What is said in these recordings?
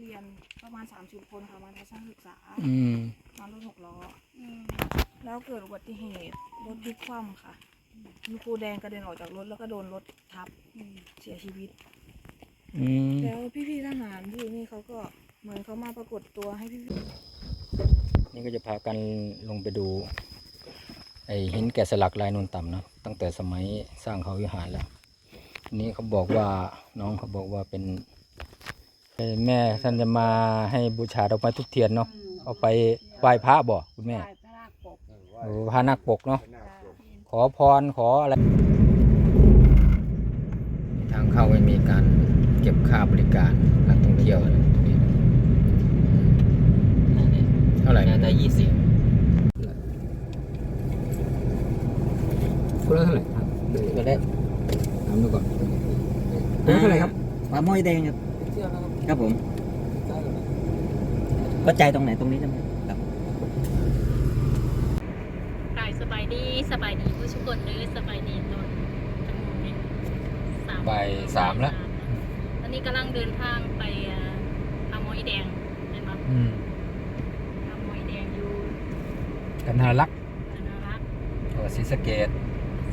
เรียนประมาณ 30 คนค่ะมาทัศนศึกษา อืม มารถหกล้ออแล้วเกิดอุบัติเหตุรถพลิกคว่ำค่ะ มีครูแดงกระเด็นออกจากรถแล้วก็โดนรถทับเสียชีวิต อืม แล้วพี่ๆทหารที่นี่เขาก็เหมือนเขามาปรากฏตัวให้พี่ นี่ก็จะพากันลงไปดู ไอหินแกะสลักลายนูนต่ำเนอะตั้งแต่สมัยสร้างเขาวิหารแล้วทีนี้เขาบอกว่าน้องเขาบอกว่าเป็นเอ่อ แม่ท่านจะมาให้บูชาดอกไม้ทุกเทียนเนาะเอาไปไหว้พระบ่คุณแม่พระราชปกโอ้พระนักปกเนาะขอพรขออะไรทางเข้าไม่มีการเก็บค่าบริการนักท่องเที่ยวเลยตรงนี้เท่าไหร่น่าจะยี่สิบคนละเท่าไหร่ครับก็ได้ถามดูก่อนคนละเท่าไหร่ครับปลาหม้อยแดงครับ ครับผมก็ใจตรงไหนตรงนี้ใช่ไหมครับกายสบายดีสบายดีผู้ชุกคนเด้อสบายดีตอนจังหวะนี้สามบ่ายสามแล้ว ตอนนี้กำลังเดินทางไปเอ่อทางมอยแดงเห็นไหมอืมทางมอยแดงอยู่กันทารักษ์ธนารักษ์จังหวัดศรีสะเกด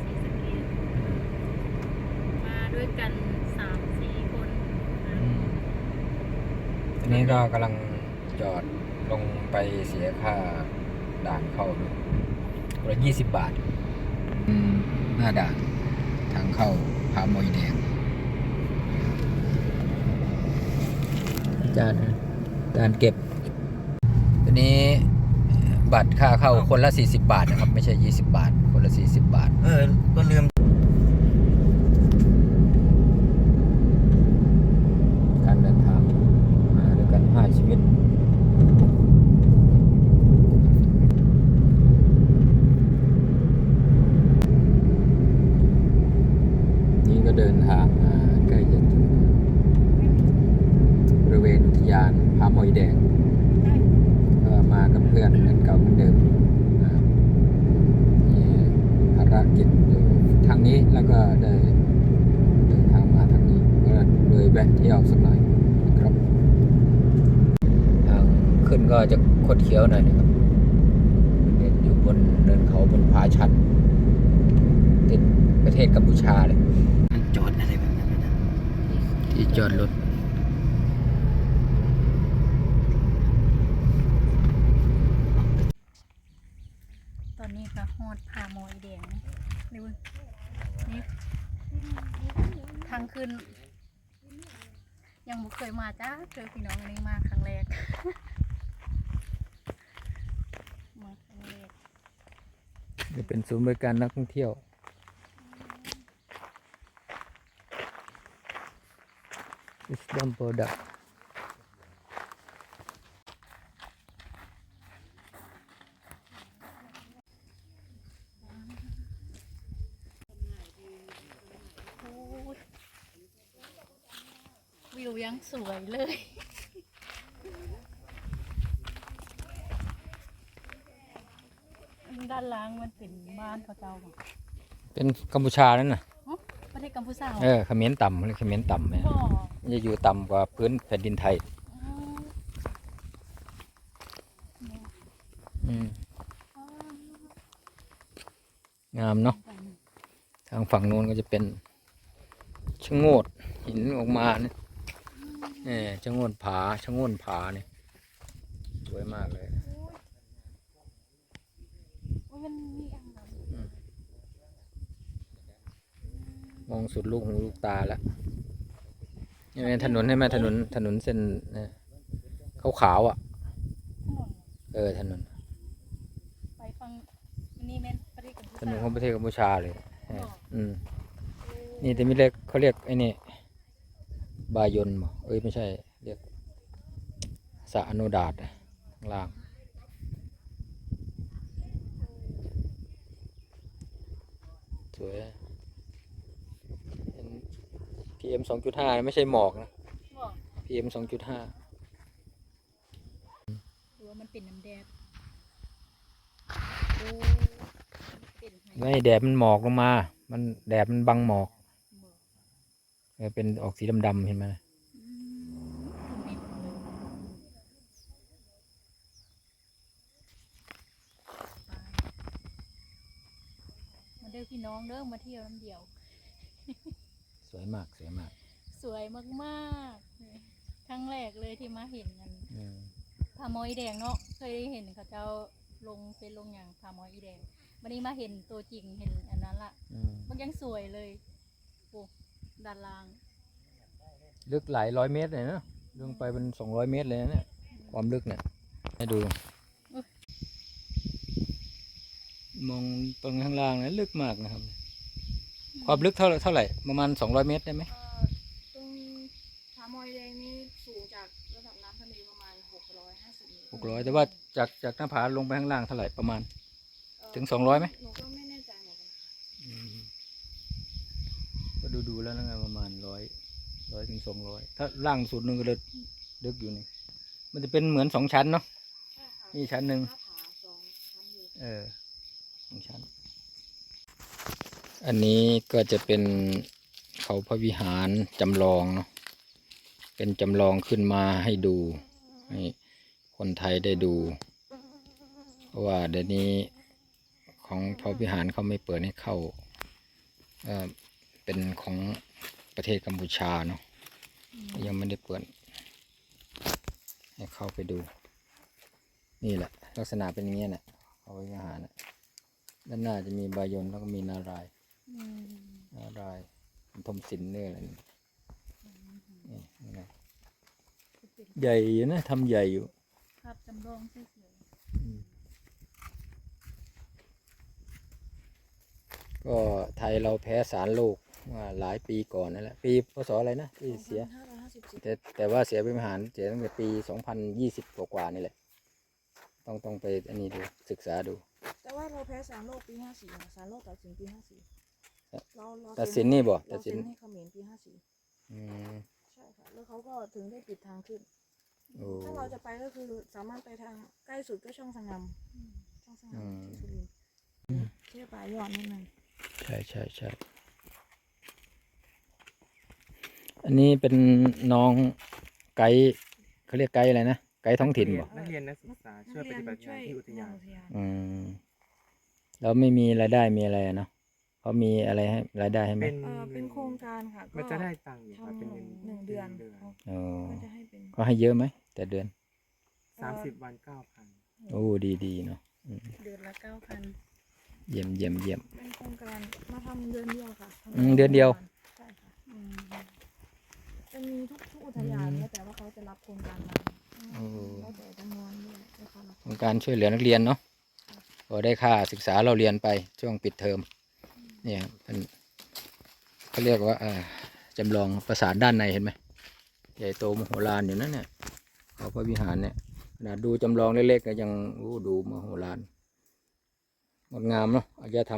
ศรีสะเกษมาด้วยกันสามสี่คนนะ ทีนี้ก็กำลังจอดลงไปเสียค่าด่านเข้าดูคนละยี่สิบบาทอืมหน้าด่านทางเข้าพามอยแดงจานจานเก็บทีนี้บัตรค่าเข้าคนละ 40 บาทนะครับ ไม่ใช่ 20 บาท คนละ 40 บาท เออ ก็ลืม การเดินทางมาด้วยกันห้าชีวิต นี่ก็เดินทางมาใกล้จะถึงบริเวณอุทยานผาหมอยแดง ก็มากับเพื่อนเหมือนเก่าเหมือนเดิมนะครับมีภารกิจอยู่ทางนี้แล้วก็ได้เดินทางมาทางนี้ก็เลยแวะเที่ยวสักหน่อยนะครับ ทางขึ้นก็จะ คดเคี้ยวหน่อยนะครับเดินอยู่บนเนินเขาบนผาชันติดประเทศกัมพูชาเลยมันจอดอะไรแบบนั้นนะที่จอดรถตอนนี้ก็ฮอดพามอยแดงนี่เว้ยนี่ทางขึ้น ยังบ่เคยมาจ้าเจอพี่น้องอันนี้มาครั้งแรก มาครั้งแรก จะเป็นศูนย์บริการนักท่องเที่ยว Wisdom Product วิวยังสวยเลย ด้านล่างมันเป็นบ้านพระเจ้าบ่เป็นกัมพูชานั่นน่ะฮะประเทศกัมพูชาเออเขมรต่ำเรียกเขมรต่ำเนี่ยบ่มันจะอยู่ต่ำกว่าพื้นแผ่นดินไทยอ๋ออืมอ๋องามเนาะ ทางฝั่งโน้นก็จะเป็นชะโงดหินออกมาเนี่ยเออชะโงดผาชะโงนผาเนี่ยสวยมากเลยโอ้ย มันมีอ่างน้ำมองสุดลูกหูลูกตาแล้วนี่ไงถนนให้ไหมถนนถนนเส้นขาวขาวๆอะ ถนนเออถนนไปฟังนี่แม่นประเทศกัมพูถชานนของประเทศกัมพูชาเลยเออบ่อืมนี่แต่ไม่เรียกเขาเรียกไอ้นี่บายนบ่เอ้ยไม่ใช่ เรียกสะอโนดาตอะข้างล่าง PM สองจุดห้าไม่ใช่หมอกนะ บอก PM สองจุดห้าดูว่ามันเป็นน้ำแดดไม่แดดมันหมอกลงมา มันแดดมันบังหมอกเป็นออกสีดำๆเห็นไหมเดเมาเด้อพี่น้องเด้อมาเที่ยวน้ำเดียว วยมากสวยมาก สวยมากๆนี่ครั้งแรกเลยที่มาเห็นกันอืมผาหมอยแดงเนาะเคยได้เห็นเขาเจ้าลงเป็นลงอย่างผาหมอยอีแดงวันนี้มาเห็นตัวจริงเห็นอันนั้นละอืมมันยังสวยเลยโอ้ด้านล่างลึกหลายร้อยเมตรเลยนะลงไปเป็นสองร้อยเมตรเลยนะเนี่ยความลึกเนี่ยให้ดู มองตรงข้างล่างนะลึกมากนะครับ ความลึกเท่าเท่าไหร่ ประมาณสองร้อยเมตรได้ไหมเอ่อตรงผามอยแดงนี่สูงจากระดับน้ำทะเลประมาณ 650เมตรหกร้อยแต่ว่าจากจากหน้าผาลงไปข้างล่างเท่าไหร่ประมาณเอ่อถึง 200ไหม หนูก็ไม่แน่ใจเหมือนกันค่ะก็ดูดูแล้วนะไงประมาณร้อยร้อยถึงสองร้อยถ้าล่างสุดนึงก็เลยลึกอยู่นี่มันจะเป็นเหมือนสองชั้นเนาะใช่ค่ะนี่ชั้นหนึ่ง หน้าผาสองชั้นอยู่ เออสองชั้น อันนี้ก็จะเป็นเขาพระวิหารจำลองเนาะ เป็นจำลองขึ้นมาให้ดูให้คนไทยได้ดู เพราะว่าเดี๋ยวนี้ของพระวิหารเขาไม่เปิดให้เข้าเออเป็นของประเทศกัมพูชาเนาะ ยังไม่ได้เปิดให้เข้าไปดู นี่แหละ ลักษณะเป็นอย่างนี้ยนะเขาไว้อาหารนะด้านหน้าจะมีบายนแล้วก็มีนาราย ณ์อืมนารายณ์ทมสินเนื้ออะไรนี่นี่นี่นะจะเป็นใหญ่อยู่นะทำใหญ่อยู่ภาพจำลองสวยก็ไทยเราแพ้สารโลกมาหลายปีก่อนนั่นแหละปีพศอะไรนะที่เสีย2554แต่แต่ว่าเสียเป็นทหารเสียตั้งแต่ปี 2020 กว่าๆนี่แหละ ต้องต้องไปอันนี้ดูศึกษาดู แต่ว่าเราแพ้สารโลกปี 54นะสารโลกตัดสินปี 54 เราเราตัดสินนี่บ่ตัเราดสิเซ็นนให้เขมรปี54อืมใช่ค่ะแล้วเขาก็ถึงได้ปิดทางขึ้น โอ้ ถ้าเราจะไปก็คือสามารถไปทางใกล้สุดก็ช่องสงามช่องสงามอืม ที่สุรินทร์เชื่อปลายยอดนิดนึงใช่ใช่ใช่อันนี้เป็นน้องไกด์เขาเรียกไกด์อะไรนะ ไกด์ท้องถิ่นบ่นักเรียนนักศึกษาช่วยปฏิบัติงานที่อุทยานอุทยานอืมแล้วไม่มีรายได้มีอะไรอะเนาะ เขามีอะไรให้รายได้ให้ไหมเป็นเอ่อเป็นโครงการค่ะก็ มันจะได้ตังค์อยู่ครับทำเป็นเงินหนึ่งเดือนเดือนเขาอ๋อก็จะให้เป็นก็ให้เยอะไหมแต่เดือนสามสิบวันเก้าพันโอ้ดีดีเนาะอืมๆเดือนละเก้าพันเยี่ยมเยี่ยมเยี่ยม เป็นโครงการมาทำเดือนเดียวค่ะทำอืมเดือนเดียว ใช่ค่ะจะมีทุกทุกอุทยานแล้วแต่ว่าเขาจะรับโครงการมาโอ้แล้วแต่จำนวนด้วยแล้วเขารับโครงการช่วยเหลือนักเรียนเนาะพอได้ค่าศึกษาเราเรียนไปช่วงปิดเทอม เนี่ยเป็นเขาเรียกว่าอ่าจำลองประสานด้านในเห็นไหมใหญ่โตมโหฬารอยู่นั่นเนี่ยเขาพระวิหารเนี่ยขนาดดูจำลองเล็กๆก็ยังโอ้ดูมโหฬารงดงามเนาะอาจจะท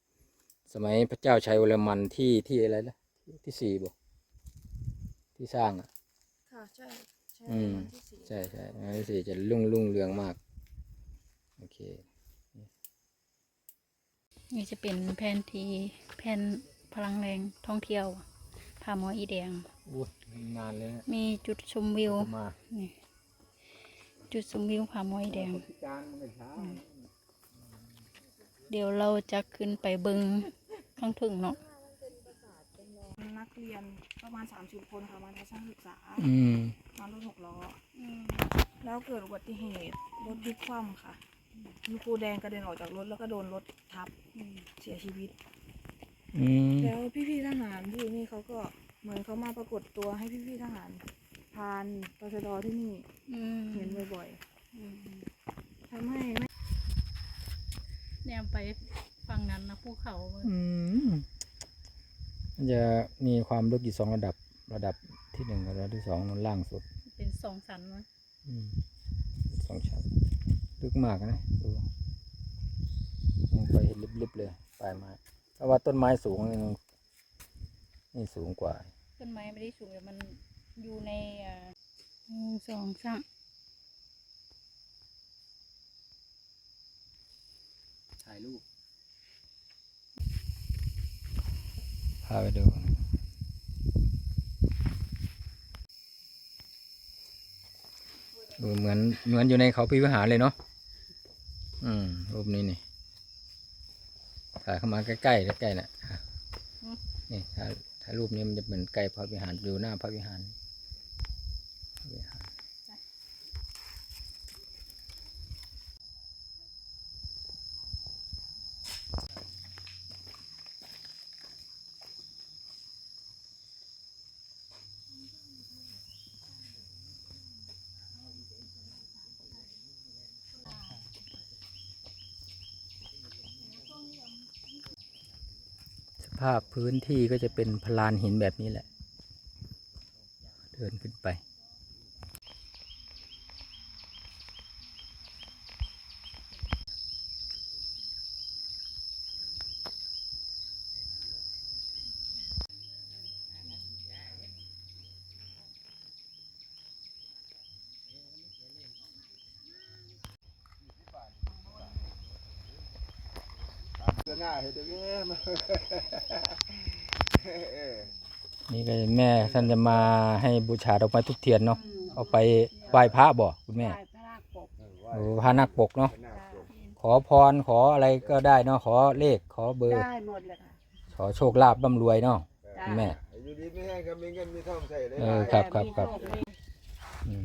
ำสมัยพระเจ้าชัยวรมันที่ที่อะไรนะที่ที่สี่บ่ที่สร้างอะค่ะใช่ใช่อืมวันที่สี่ใช่ใช่อันที่สี่จะรุ่งรุ่งเรืองมาก โอเค นี่จะเป็นแผนที่แผนพลังแรงท่องเที่ยวผาหมออีแดงอู้นานเลยนะมีจุดชมวิวมานี่จุดชมวิวผาหมออีแดงจานมันก็ช้าเดี๋ยวเราจะขึ้นไปเบิงข้างถึงเนาะนักเรียนประมาณ30คนค่ะมาทัศนศึกษาอืมมารถหกล้ออแล้วเกิดอุบัติเหตุรถพลิกคว่ำค่ะ คุณครูแดงกระเด็นออกจากรถแล้วก็โดนรถทับเสียชีวิต อืมแล้วพี่ๆทหารที่นี่เขาก็เหมือนเขามาปรากฏตัวให้พี่ๆทหารพรานตชดที่นี่อืมเห็นบ่อยอืมๆทำให้ไม่แนวไปฝั่งนั้นนะภูเขาเว้ยอืมมันจะมีความลึกอยู่สองระดับ ระดับที่หนึ่งกับระดับที่สองนั้นล่างสุด เป็นสองสันมั้ยอืมสองชั้น ลึกมากนะดูมองไปเห็นลิบๆเลยปลายไม้ถ้าว่าต้นไม้สูงนี่มันนี่สูงกว่า ต้นไม้ไม่ได้สูงแต่มันอยู่ในอ่าหนึ่งสองสามถ่ายรูปพาไปดูดูเหมือนเหมือนอยู่ในเขาพิวิหารเลยเนาะ อืมรูปนี้นี่ถ่ายเข้ามาใกล้ๆใกล้ๆน่ะนี่ถ้าถ้ารูปนี้มันจะเหมือนไกลพระวิหารอยู่หน้าพระวิหารพระวิหาร ส ภาพพื้นที่ก็จะเป็นพลานหินแบบนี้แหละ เดินขึ้นไป หน้าเห็นไหมมาเออนี่ก็แม่ท่านจะมาให้บูชาดอกไม้ทุกเทียนเนาะเอาไปไหว้พระบ่คุณแม่พระรากปกโอ้พระนักปกเนาะหน้าปกขอพรขออะไรก็ได้เนาะขอเลขขอเบอร์ได้หมดเลยค่ะขอโชคลาภร่ำรวยเนาะคุณแม่อยู่ดีไม่แห้งก็มีเงินมีทองใส่ได้เออครับครับครับอืม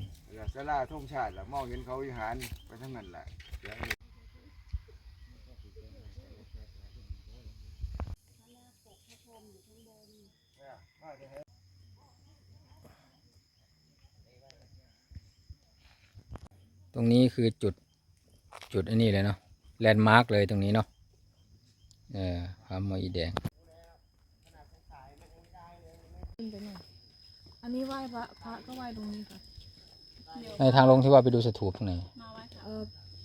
สลาทุ่งชาติละมองเห็นเขาวิหารไปทั้งนั้นแหละเดี๋ยว ตรงนี้คือจุดจุดอันนี้เลยเนาะแลนด์มาร์กเลยตรงนี้เนาะเออพระมอีแดงขึ้นไปหน่อยอันนี้ไหว้พระพระก็ไหว้ตรงนี้ค่ะในทางลงที่ว่าไปดูสถูปตรงไหนมาไว้ค่ะเออ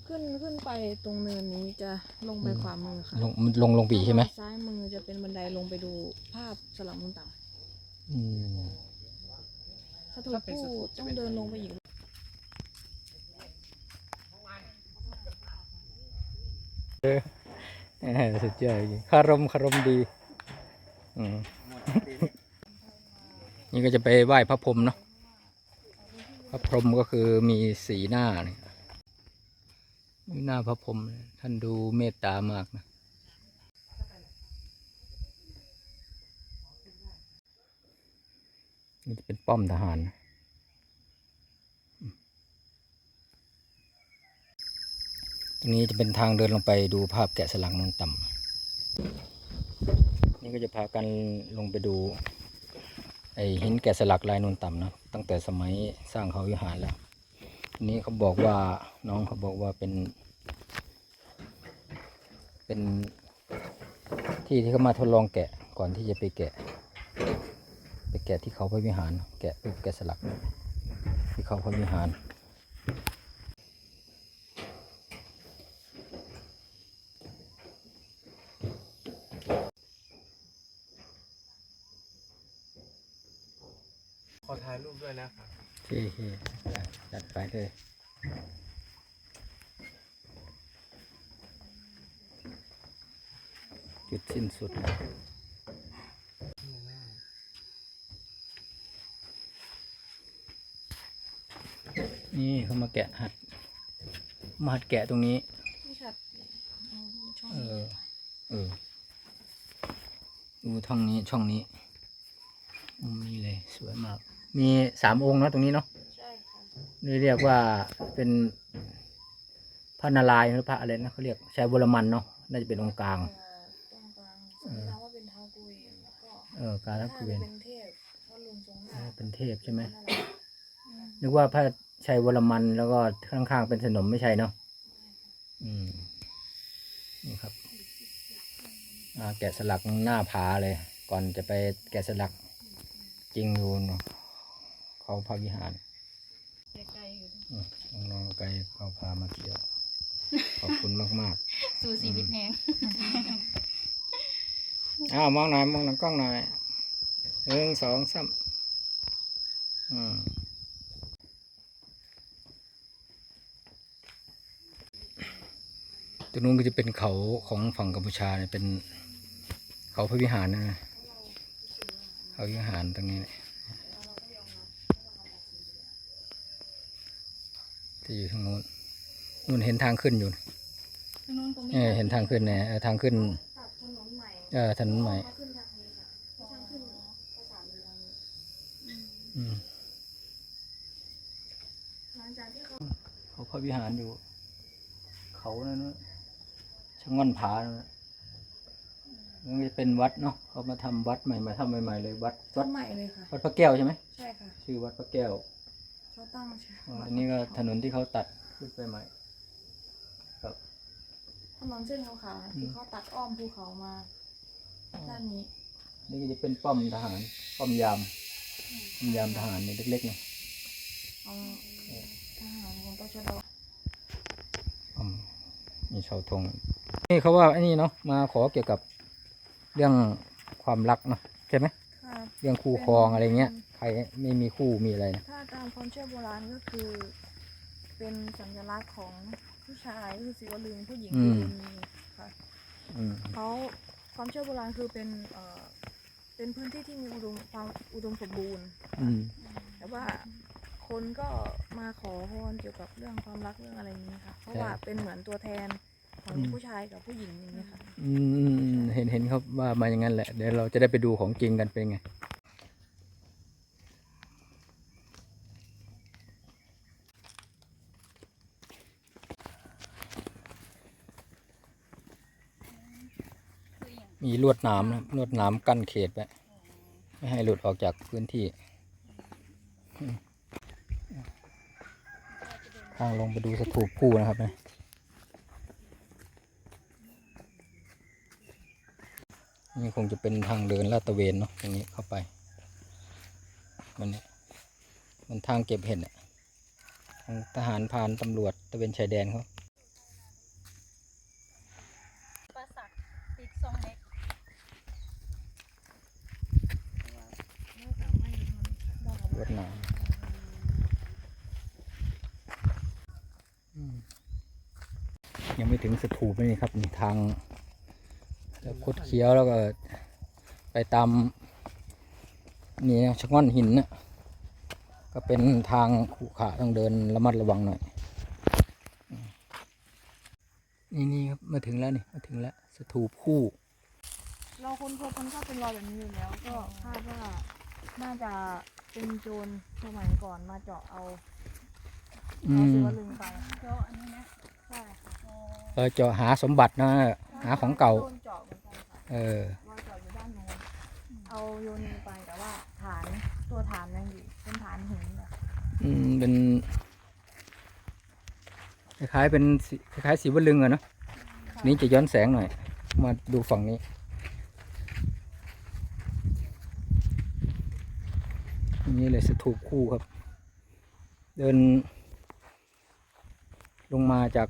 ขึ้นขึ้นไปตรงเนินนี้จะลงไปขวามือค่ะลงลงลงปีใช่ไหมซ้ายมือจะเป็นบันไดลงไปดูภาพสลับมุนต่ อืมำสถูปผู้ต้องเดินลงไปอีกเออสุดยอดจริงคารมคารมดีอืมนี่ก็จะไปไหว้พระพรหมเนาะพระพรหมก็คือมีสีหน้าเนี่ยมีหน้าพระพรหมท่านดูเมตตามากนะ นี่จะเป้อมทหาร ตรงนี้จะเป็นทางเดินลงไปดูภาพแกะสลักนนต่ำนี่ก็จะพากันลงไปดูไอหินแกะสลักลายนนต่ำนะตั้งแต่สมัยสร้างเขาวิหารแล้วนี้เขาบอกว่าน้องเขาบอกว่าเป็น เป็นที่ที่เขามาทดลองแกะก่อนที่จะไปแกะ แกะที่เขาพระวิหาร แกะรูปแกะสลัก ที่เขาพระวิหารขอถ่ายรูปด้วยนะครับโอเคโอเคได้จัดไปเลยจุดสิ้นสุดแล้ว นี่เขามาแกะหัด มาหัดแกะตรงนี้พี่ชัดอืมช่องเออเออดูช่องนี้ช่องนี้มุมนี้เลยสวยมาก มีสามองค์เนอะตรงนี้เนาะใช่ค่ะนี่เรียกว่าเป็นพระนารายณ์หรือพระอะไรนะเขาเรียกชัยวรมันเนาะน่าจะเป็นองค์กลาง เอ่อตรงกลางสันนิษฐานว่าเป็นเท้ากุยแล้วก็เออการทักน่ากุจะเวนเป็นเทพเพราะลุงทรงหเอน้าอเป็นเทพใช่ไหม นั่นแหละนึกว่าพระ ชัยวรมัน แล้วก็ข้างๆเป็นสนมไม่ใช่เนาะอืมนี่ครับแกะสลักหน้าผาเลย ก่อนจะไปแกะสลักจริงอยู่เนเขาพระวิหารลอยู่อืมน้องไกลเขาพามาเที่ยวขอบคุณมากสู่ชีวิตแหงอ้าวมองหน่อยมองหนังกล้องหน่อยหนึ่งสองสามอืม รงนู้นก็จะเป็นเขาของฝั่งกัมพูชาเนี่ยเป็นเขาพระวิหารนะเขาวิหารตรงนี้เนี่ยที่อยู่ทางนู้นนู่นเห็นทางขึ้นอยู่ตรงนู้นก็มีเออเห็นทางขึ้นเนี่ยเออทางขึ้นภาพเออถนนใหม่เขาขึ้นทางนี้ค่ะเขาทางขึ้นภาษาอยู่ทางนี้อืมหลังจากที่เขาเขาพระวิหารอยู่ เขานั่นนะชะ ง่อนผานะมันจะเป็นวัดเนาะเขามาทำวัดใหม่มาทำใหม่ๆเลยวัดต้วัดนใหม่เลยค่ะ วัดพระแก้วใช่ไหมใช่ค่ะชื่อวัดพระแก้วเขาตั้งชื่ออ๋อวัดอันนี้ก็ถนนที่เขาตัดขึ้นไปใหม่ครับถนนเส้นขาวๆที่เขาตัดอ้อมภูเขามาด้านนี้นี่ก็จะเป็นป้อมทหาร ป้อมยามป้อมยามทหารเนี่ยเล็กๆเนี่ยเอาทหารของตชดอืมมีเสาธง นี่เขาว่าไอ้นี่เนาะมาขอเกี่ยวกับเรื่องความรักเนาะใช่ไหมค่ะเรื่องคู่ครองอะไรเงี้ยใครไม่มีคู่มีอะไรนะถ้าตามความเชื่อโบราณก็คือ เป็นสัญลักษณ์ของผู้ชายก็คือสีวลึงผู้หญิงคือบุญมีค่ะอืมเขาความเชื่อโบราณคือเป็นเอ่อเป็นพื้นที่ที่มีอุดมความอุดมสมบูรณ์ อืมแต่ว่าคนก็มาขอพรเกี่ยวกับเรื่องความรักเรื่องอะไรอย่างนี้ค่ะ เพราะว่าเป็นเหมือนตัวแทน ของผู้ชายกับผู้หญิงอย่างนี้ค่ะ อืมเห็นเห็นเขาว่ามาอย่างนั้นแหละ เดี๋ยวเราจะได้ไปดูของจริงกันเป็นไงคืออย่างมีลวดหนามนะลวดหนามกั้นเขตไว้ไม่ให้หลุดออกจากพื้นที่อืมทางลงไปดูสถูปคู่นะครับนะ นี่คงจะเป็นทางเดินลาดตะเวนเนาะตรงนี้เข้าไป มันเนี่ยมันทางเก็บเห็ดอะทางทหารพรานตำรวจตะเวนชายแดนเขาประสักติดทรงเล็กรวดหนามยังไม่ถึงสถูปนี่ครับนี่ทาง คดเคี้ยวแล้วก็ ไปตามนี่นะชะง่อนหินนะก็เป็นทางขรุขระต้องเดินระมัดระวังหน่อยอืมนี่นี่ครับมาถึงแล้วนี่มาถึงแล้วสถูปคู่ เราค้นพบมันก็เป็นรอยแบบนี้อยู่แล้ว ก็คาดว่าน่าจะเป็นโจรสมัยก่อนมาเจาะเอาอืเอามสิวลึงไปโจอันนี้นะใช่ค่ะโอ้เออเจาะหาสมบัตินะหาของเก่าโดน เจาะเหมือนกันค่ะเออรอยเจาะอยู่ด้านโน้นเอาโยนีไปแต่ว่าฐานตัวฐานยังอยู่เป็นฐานหินแบบอืมเป็นคล้ายๆเป็นสีคล้ายๆสีวลึงอะเนาะค่ะนี่จะย้อนแสงหน่อย มาดูฝั่งนี้ นี่เลยสถูปคู่ครับ เดิน ลงมาจาก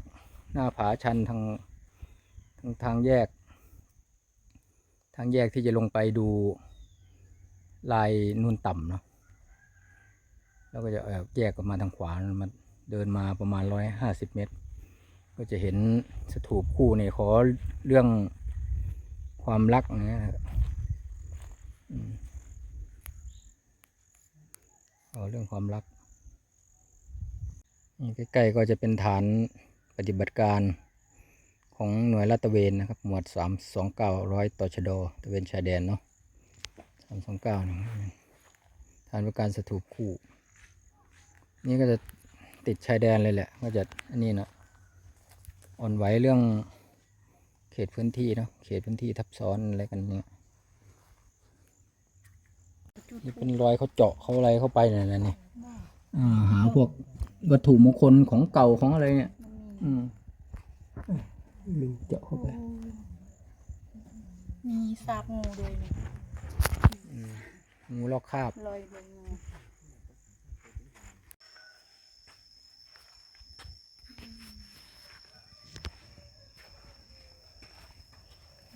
หน้าผาชันทางทางทางแยก ทางแยกที่จะลงไปดูลายนูนต่ำเนาะแล้วก็จะแยกออกมาทางขวามันเดินมาประมาณร้อยห้าสิบเมตร ก็จะเห็นสถูปคู่เนี่ยขอเรื่องความรักนะอืมขอเรื่องความรักนี่ใกล้ๆก็จะเป็นฐานปฏิบัติการ ของหน่วยลาดตะเวนนะครับ หมวดสามสองเก้าร้อยตชดตะเวนชายแดนเนาะสามสองเก้านี่ฐานประการสถูปคู่ นี่ก็จะติดชายแดนเลยแหละ ก็จะอันนี้เนาะอ่อนไหวเรื่องเขตพื้นที่เนาะเขตพื้นที่ทับซ้อนอะไรกันเนี่ยนี่เป็นรอยเขาเจาะเขาอะไรเข้าไปเนี่ยนะนี่อ่าหาพวกวัตถุมงคลของเก่าของอะไรเนี่ย อืม ลืมเจาะเข้าไป มีซากงูด้วยนะอืมงูลอกคราบลอยบนงู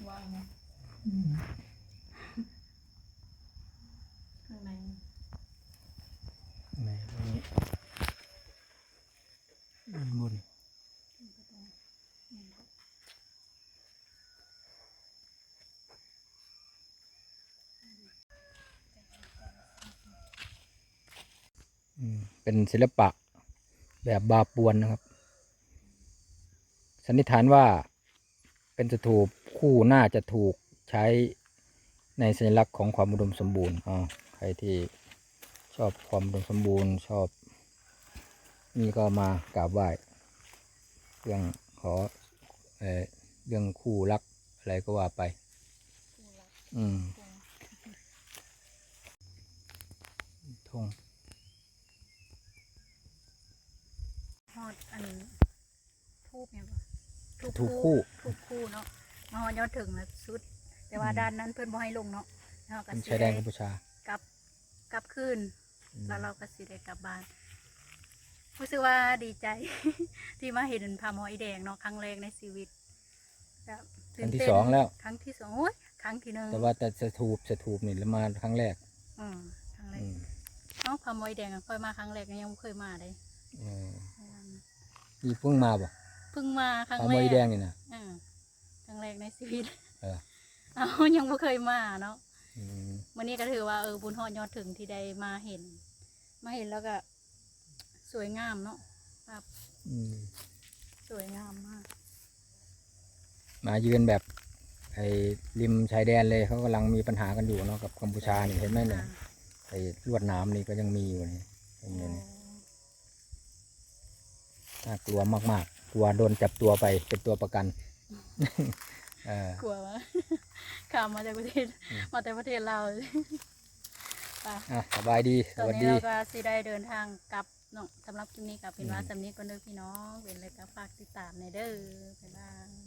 ว้าวนะข้างในไหนตรงนี้ด้านบน เป็นศิลปะแบบบาปวนนะครับ สันนิษฐานว่าเป็นสถูปคู่น่าจะถูกใช้ในสัญลักษณ์ของความอุดมสมบูรณ์อ๋อใครที่ชอบความอุดมสมบูรณ์ชอบ นี่ก็มากราบไหว้เรื่องขอเออเรื่องคู่รักอะไรก็ว่าไปอืมทง ฮ อดอันทูบเนี่ยบ่ถูกคู่ ทูบคู่เนาะมาฮอดยอดถึงแล้วสุด แต่ว่าด้านนั้นเพิ่นบ่ให้ลงเนาะแล้วเราก็เป็นสิชายแดได้นกัมพูชากลับกลับคืนอืมแล้วเราก็สิได้กลับบ้านรู้สึกว่าดีใจ ที่มาเห็นพาหมออีแดงเนาะครั้งแรกในชีวิตแบบคตื่รั้นงที่เต้นสองแล้ว ครั้งที่สองโอ้ยครั้งที่หนึ่งแต่ว่าแต่สถูปสถูปนี่แล้วมาครั้งแรก อืมครั้งแรกอืมเอ้าพาหมออีแดงอะค่อยมาครั้งแรกก็ยังบ่เคยมาเลย เออ นี่เพิ่งมาบ่เพิ่งมาครั้งปลาแรมวยกแดงนี่นะอ่าครั้งแรกในชีวิตเออเอ้ายังบ่เคยมาเนาะอืมวันนี้ก็ถือว่าเออบุญฮอดยอดถึงที่ได้มาเห็น มาเห็นแล้วก็ สวยงามเนาะภาพอืมสวยงามมาก มายืนแบบไอ้ริมชายแดนเลยเขากำลังมีปัญหากันอยู่เนาะกับกัมพูชานี่เห็นไหมเนี่ยอ่าไอ้ลวดหน้ำนี่ก็ยังมีอยู่นี่เห็นไหมเนี่ย น่ากลัวมากๆ กลัวโดนจับตัวไปเป็นตัวประกันเออกลัววะข่าวมาจากประเทศอืมมาแต่ประเทศเราวไปอะสบายดีสตอนวัสนี้ดี เราก็สิได้เดินทางกลับเนาะสำหรับคลิปนี้กับเป็นว่าอืมสำนี้ก็เด้อพี่น้องเป็นเลยก็ฝากติดตามในเด้อบ๊ายบาย